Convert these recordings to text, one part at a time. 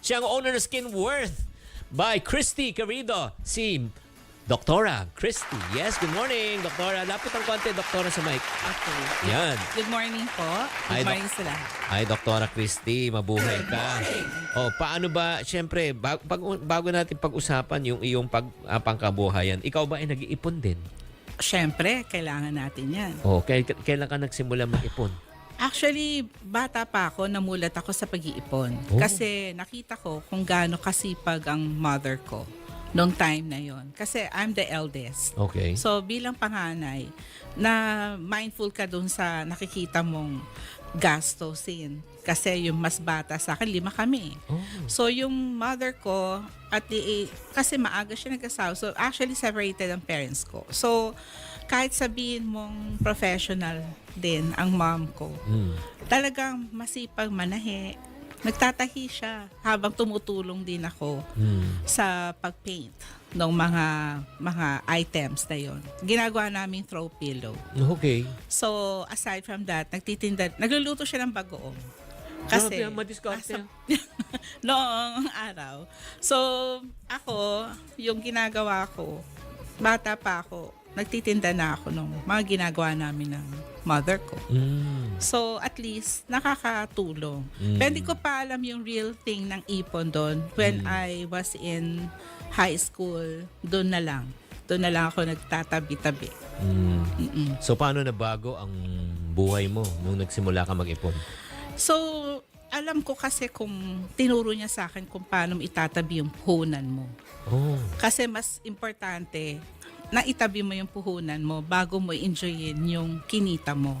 Siya ang owner ng Skin Worth by Christy Carrido, si Doktora Christy. Yes, good morning, Doktora. Lapit ang konti, Doktora sa mic. Okay. Yan. Good morning po. Hi, Good morning Doc. sa lahat. Ay, Doktora Christy, mabuhay ka. Oh, paano ba, syempre, bago, bago natin pag-usapan yung iyong pag, ah, pangkabuhayan, ikaw ba ay nag-iipon din? Siyempre, kailangan natin yan. Oh, kay, kailan ka nagsimula mag-ipon? Actually, bata pa ako, namulat ako sa pag-iipon. Oh. Kasi nakita ko kung gaano kasipag ang mother ko noong time na yon. Kasi I'm the eldest. Okay. So bilang panganay, na mindful ka dun sa nakikita mong gastusin. Kasi yung mas bata sa akin, lima kami. Oh. So yung mother ko, at the, kasi maaga siya nagkasawa. So actually separated ang parents ko. So kahit sabihin mong professional din ang mom ko, Mm. talagang masipag manahe. Nagtatahi siya habang tumutulong din ako Mm. sa pag-paint ng mga mga items na yon. Ginagawa namin throw pillow. Okay. So, aside from that, nagtitinda, nagluluto siya ng bagoong. Kasi, Grabe, madiskarte. Ah, noong araw. So, ako, yung ginagawa ko, bata pa ako, nagtitinda na ako nung mga ginagawa namin ng mother ko. Mm. So, at least, nakakatulong. Mm. Pero hindi ko pa alam yung real thing ng ipon doon. When I was in high school, doon na lang. Doon na lang ako nagtatabi-tabi. Mm. Mm-mm. So, paano nabago ang buhay mo nung nagsimula ka mag-ipon? So, alam ko kasi kung tinuro niya sa akin kung paano itatabi yung puhunan mo. Oh. Kasi mas importante na itabi mo yung puhunan mo bago mo enjoyin yung kinita mo.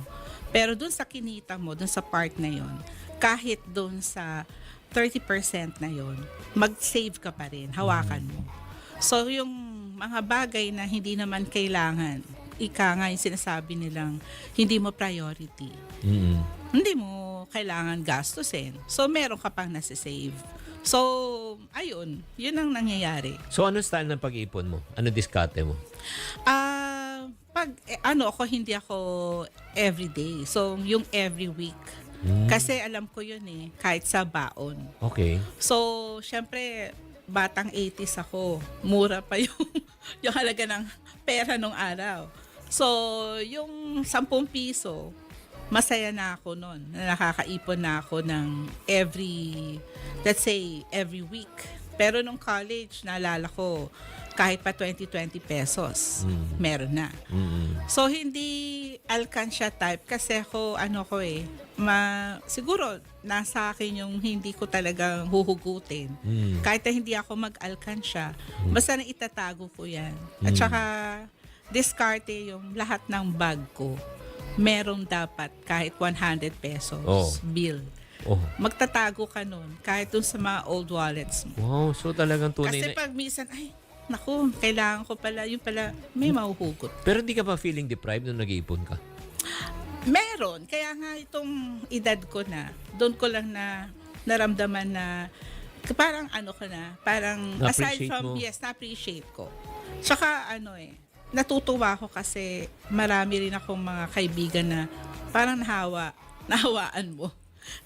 Pero dun sa kinita mo, dun sa part na yon, kahit dun sa 30% na yon, mag-save ka pa rin, hawakan mo. So yung mga bagay na hindi naman kailangan, ika nga yung sinasabi nilang hindi mo priority Mm. hindi mo kailangan gastusin. So, meron ka pang nasa-save. So, ayun, yun ang nangyayari. So, ano style ng pag-iipon mo? Ano diskarte mo? Ah, pag, eh, ano ako, hindi ako everyday. So, yung every week. Mm. Kasi alam ko yun eh, kahit sa baon. Okay. So, syempre, batang 80s ako. Mura pa yung, yung halaga ng pera nung araw. So, yung 10 piso, masaya na ako noon. Na nakakaipon na ako ng every, let's say, every week. Pero nung college, naalala ko, kahit pa 20-20 pesos, Mm. meron na. Mm. So hindi alkansya type kasi ako ano ko eh ma siguro nasa akin yung hindi ko talagang huhugutin. Mm. Kahit na hindi ako mag-alkansya, basta na itatago ko 'yan. At Mm. saka diskarte yung lahat ng bag ko. Merong dapat kahit 100 pesos Oh. bill. Oh. Magtatago ka nun kahit dun sa mga old wallets mo. Wow, so talagang tunay Kasi na... pag minsan, ay, naku, kailangan ko pala, yung pala, may mahuhugot. Pero hindi ka ba feeling deprived nung nag-iipon ka? Meron. Kaya nga itong edad ko na, doon ko lang na naramdaman na parang ano ko na, parang aside Na-appreciate mo. from, yes, na-appreciate ko. Tsaka ano eh, natutuwa ako kasi marami rin akong mga kaibigan na parang nahawa, nahawaan mo.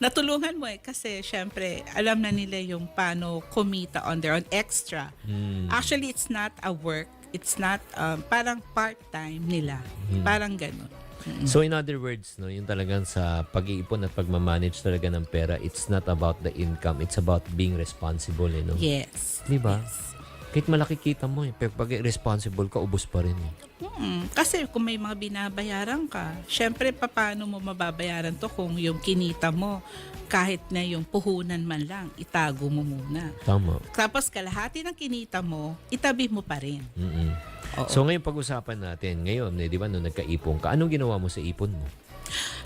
Natulungan mo eh kasi syempre alam na nila yung paano kumita on their own extra. Mm. Actually, it's not a work. It's not, um, parang part-time nila. Parang ganun. Mm. So in other words, no, yung talagang sa pag-iipon at pagmamanage talaga ng pera, it's not about the income, it's about being responsible, eh, no? Yes. Di ba? Yes. Kahit malaki kita mo, eh, pero pag responsible ka, ubos pa rin. Eh. Hmm, kasi kung may mga binabayaran ka, syempre paano mo mababayaran to kung yung kinita mo kahit na yung puhunan man lang, itago mo muna. Tama. Tapos kalahati ng kinita mo, itabi mo pa rin. Mm-mm. Oo. So ngayon pag-usapan natin, ngayon, eh, di ba, nung nagka-ipon ka, anong ginawa mo sa ipon mo?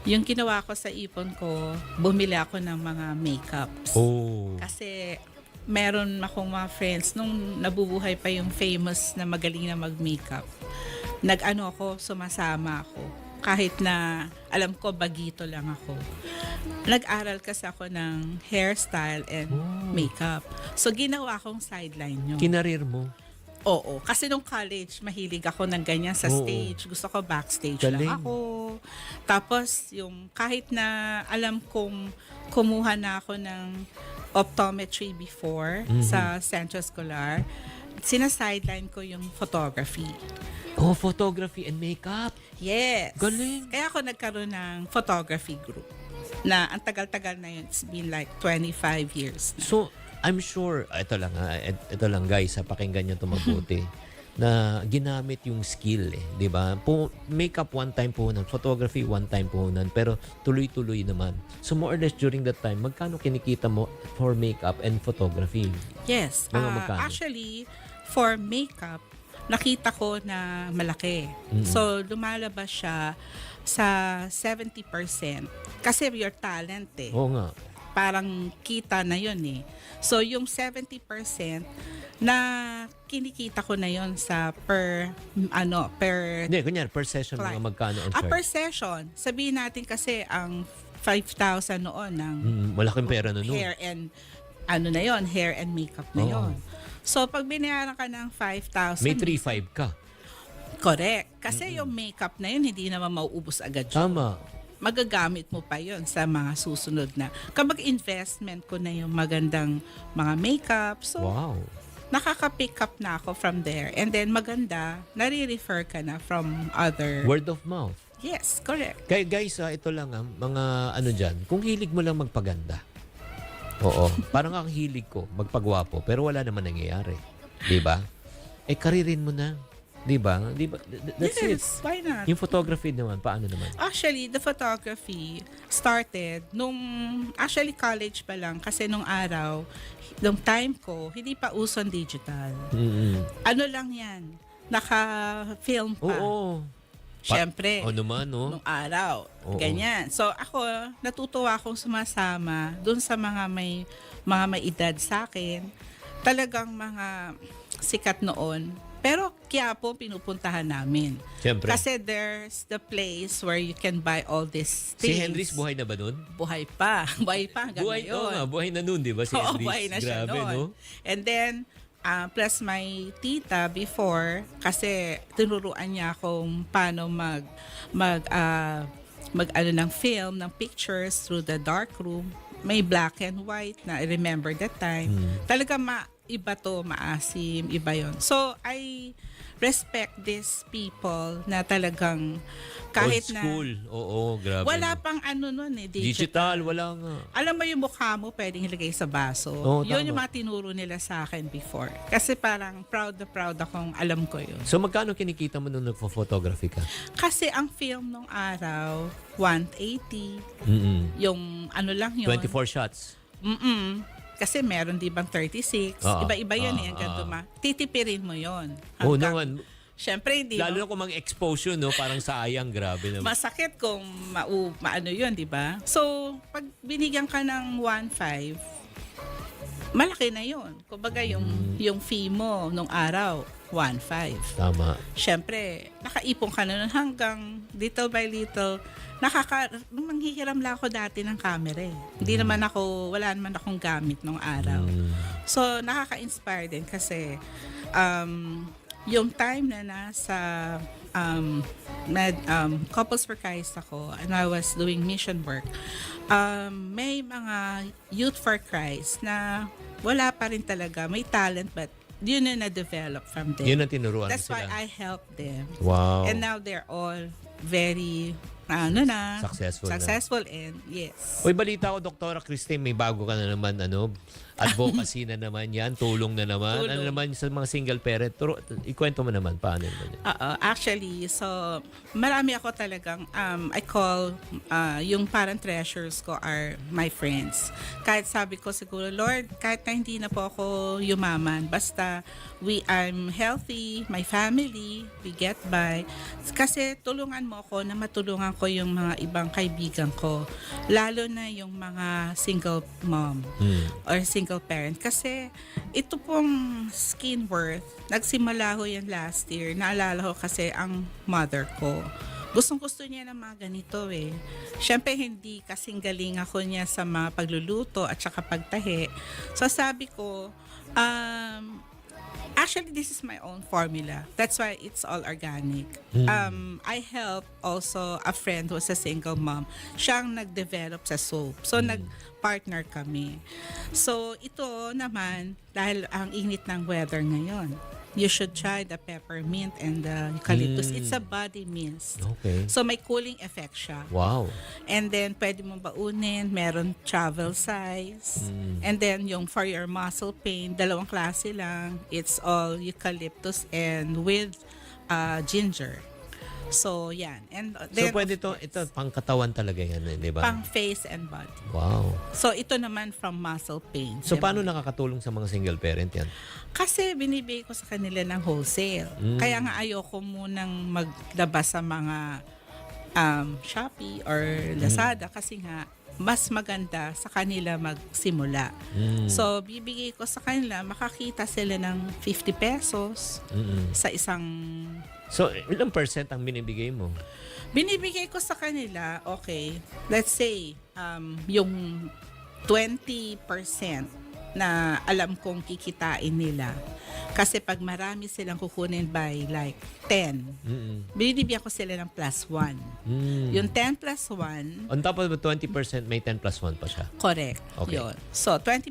yung ginawa ko sa ipon ko, bumili ako ng mga makeups. Oh. Kasi meron akong mga friends nung nabubuhay pa yung famous na magaling na mag-makeup. Nag-ano ako, sumasama ako. Kahit na alam ko bagito lang ako. Nag-aral kasi ako ng hairstyle and Oh. makeup. So ginawa kong sideline yun. Kinarir mo. Oo. Kasi nung college, mahilig ako ng ganyan sa Oo. stage. Gusto ko backstage Galing. lang ako. Tapos, yung kahit na alam kong kumuha na ako ng optometry before Mhm. sa Centro Escolar. Sina-sideline ko yung photography. Oh, photography and makeup. Yes. Galing. Kaya ako nagkaroon ng photography group na ang tagal-tagal na yun. It's been like 25 years na. So, I'm sure, ito lang ha, et- ito lang guys, sa pakinggan nyo ito mabuti, na ginamit yung skill eh, di ba? Po, makeup one time puhunan, photography one time puhunan, pero tuloy-tuloy naman. So more or less during that time, magkano kinikita mo for makeup and photography? Yes. Mga ah, magkano? actually, for makeup, nakita ko na malaki. Mm. So, lumalabas siya sa 70%. Kasi your talent eh. Oo nga. Parang kita na yun eh. So, yung 70% na kinikita ko na yun sa per, ano, per Hindi, kunyari, per session mga Client. magkano ang Ah, per charge? session. Sabihin natin kasi ang 5,000 noon ng Mm, malaking pera na nun. hair and ano na yon hair and makeup na Oo. yon. So pag binayaran ka ng 5,000, May 3-5 ka. correct. Kasi yung makeup na yun hindi naman mauubos agad yun. Tama. Magagamit mo pa yon sa mga susunod na. Kapag investment ko na yung magandang mga makeup, so Wow. nakaka-pick up na ako from there. And then maganda, nare-refer ka na from other... Word of mouth. Yes, correct. Kaya guys, ah, ito lang ah, mga ano dyan, kung hilig mo lang magpaganda. Oo. Parang ang hilig ko, magpagwapo, pero wala naman nangyayari. Di ba? Eh, karirin mo na. Di ba? Di ba? Th- th- That's it. yes, why not? Yung photography naman, paano naman? Actually, the photography started nung actually college pa lang kasi nung araw, nung time ko, hindi pa uso ang digital. Mm-mm. Ano lang yan? Naka-film pa. Oo. Siyempre, O naman, no? nung araw. Oo. Ganyan. So ako, natutuwa akong sumasama dun sa mga may mga may edad sa akin. Talagang mga sikat noon. Pero Quiapo pinupuntahan namin. Siyempre. Kasi there's the place where you can buy all these si things. Henry's buhay na ba nun? Buhay pa. Buhay pa hanggang Buhay, ngayon. oo nga, buhay na nun, di ba? Si Oo, Henry's. buhay na siya Grabe, noon. no? And then, ah, plus my tita before, kasi tinuruan niya akong paano mag, mag, ah, mag ano ng film, ng pictures through the dark room. May black and white na I remember that time. Hmm. Talaga ma, iba to, maasim, iba yon. So, I respect these people na talagang kahit Old na school. Oo, grabe. wala pang ano nun eh, Digital, wala nga. alam mo yung mukha mo pwedeng ilagay sa baso. Oo, yun tama. yung mga tinuro nila sa akin before. Kasi parang proud na proud akong alam ko yun. So, magkano kinikita mo nung nagpo-photography ka? Kasi ang film nung araw, 180. Mm-mm. Yung ano lang yun. 24 shots. Mm-mm. Kasi meron di bang 36. Oo. Iba-iba yun Oo, eh. Hanggang oo. duma. Titipirin mo yun. Oo Hanggang- naman. Syempre hindi Lalo mo- na kung mang-expose yun, no? Parang sayang, grabe naman. masakit kung mau, maano yun, di ba? So, pag binigyan ka ng 1.5, malaki na yun. Kumbaga, yung, Mm. yung fee mo nung araw, 1.5. Tama. Siyempre, nakaipon ka na nun hanggang little by little, nakaka, manghihiram lang ako dati ng camera eh. Hindi naman ako, wala naman akong gamit nung araw. Mm. So, nakaka-inspire din kasi um, yung time na nasa um, med, um, Couples for Christ ako and I was doing mission work, um, may mga Youth for Christ na wala pa rin talaga, may talent but yun na na-develop from them. Yun ang tinuruan That's sila. why I helped them. Wow. And now they're all very, ano na, Successful na. successful and yes. Uy, balita ko, Doktora Christine, may bago ka na naman, ano, advocacy na naman yan, tulong na naman. Tulong. Ano naman sa mga single parent? Turo, ikwento mo naman, paano naman yan? Oo, actually, so marami ako talagang um I call uh, yung parent treasures ko are my friends. Kahit sabi ko siguro, Lord, kahit na hindi na po ako yumaman, basta we I'm healthy, my family, we get by. Kasi tulungan mo ako na matulungan ko yung mga ibang kaibigan ko, lalo na yung mga single mom Hmm. or single parent. Kasi ito pong skin worth, nagsimula ho yan last year. Naalala ko kasi ang mother ko. Gustong gusto niya ng mga ganito eh. Siyempre hindi kasing galing ako niya sa mga pagluluto at saka pagtahi. So sabi ko, um, Actually, this is my own formula. That's why it's all organic. Um, I help also a friend who's a single mom. Siyang nag-develop sa soap. So, nag partner kami. So ito naman, dahil ang init ng weather ngayon, you should try the peppermint and the eucalyptus. Mm. It's a body mist. Okay. So may cooling effect siya. Wow. And then pwede mo baunin, meron travel size. Mm. And then yung for your muscle pain, dalawang klase lang. It's all eucalyptus and with uh, ginger. So yan. And uh, So then pwede to, ito pangkatawan talaga yan, eh, di ba? pang face and body. Wow. So ito naman from muscle pain. So Diba? paano nakakatulong sa mga single parent yan? Kasi binibigay ko sa kanila ng wholesale. Mm. Kaya nga ayoko munang maglabas sa mga um, Shopee or Lazada kasi nga mas maganda sa kanila magsimula. Mm. So, bibigay ko sa kanila, makakita sila ng 50 pesos Mm-mm. sa isang... So, ilang percent ang binibigay mo? Binibigay ko sa kanila, okay, let's say, um, yung 20% na alam kong kikitain nila. Kasi pag marami silang kukunin by like 10, Mm-mm. binibigyan ko sila ng plus 1. Mm. Yung 10 plus 1, On top of the 20%, may 10 plus 1 pa siya. correct. Okay. Yun. So, 20%.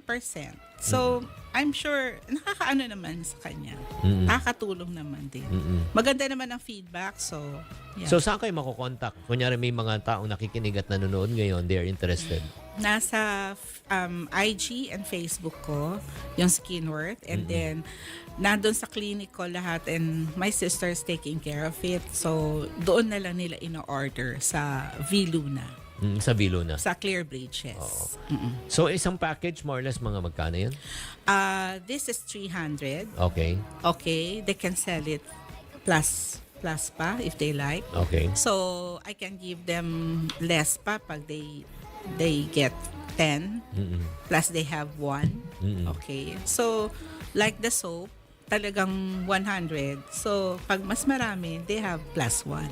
So, I'm sure, nakakaano naman sa kanya. Mm-mm. Nakakatulong naman din. Mm-mm. Maganda naman ang feedback. So, yeah. So, saan kayo makukontakt? Kunyari may mga taong nakikinig at nanonood ngayon, they are interested. nasa um, IG and Facebook ko, yung Skinworth. And Mm-mm. then, nandun sa clinic ko lahat and my sister's taking care of it. So, doon na lang nila ino-order sa V-Luna, Mm, sa Vilo na. sa Clear Bridges. Oo. Mm-mm. So, isang package, more or less, mga magkano yan? Uh, this is 300. Okay. Okay, they can sell it plus plus pa if they like. Okay. So, I can give them less pa pag they they get 10 Mm-mm. plus they have one. Mm-mm. Okay. So, like the soap, talagang 100. So, pag mas marami, they have plus 1.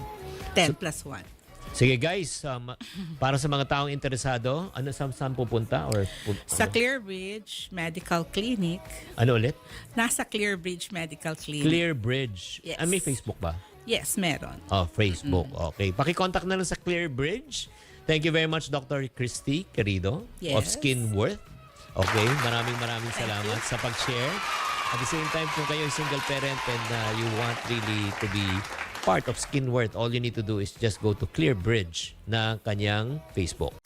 10 plus 1. Sige guys, um, para sa mga taong interesado, ano saan, saan pupunta? Or, pu- Sa ano, Clearbridge Medical Clinic, ano ulit? nasa Clearbridge Medical Clinic. Clear Bridge. Yes. Ah, may Facebook ba? Yes, meron. Oh, Facebook. Okay. Paki-contact na lang sa Clear Bridge. Thank you very much, Dr. Christy Querido of Yes. Skinworth. Okay, maraming maraming salamat sa pag-share. At the same time, kung kayo ay single parent and uh, you want really to be part of Skinworth, all you need to do is just go to Clear Bridge na kanyang Facebook.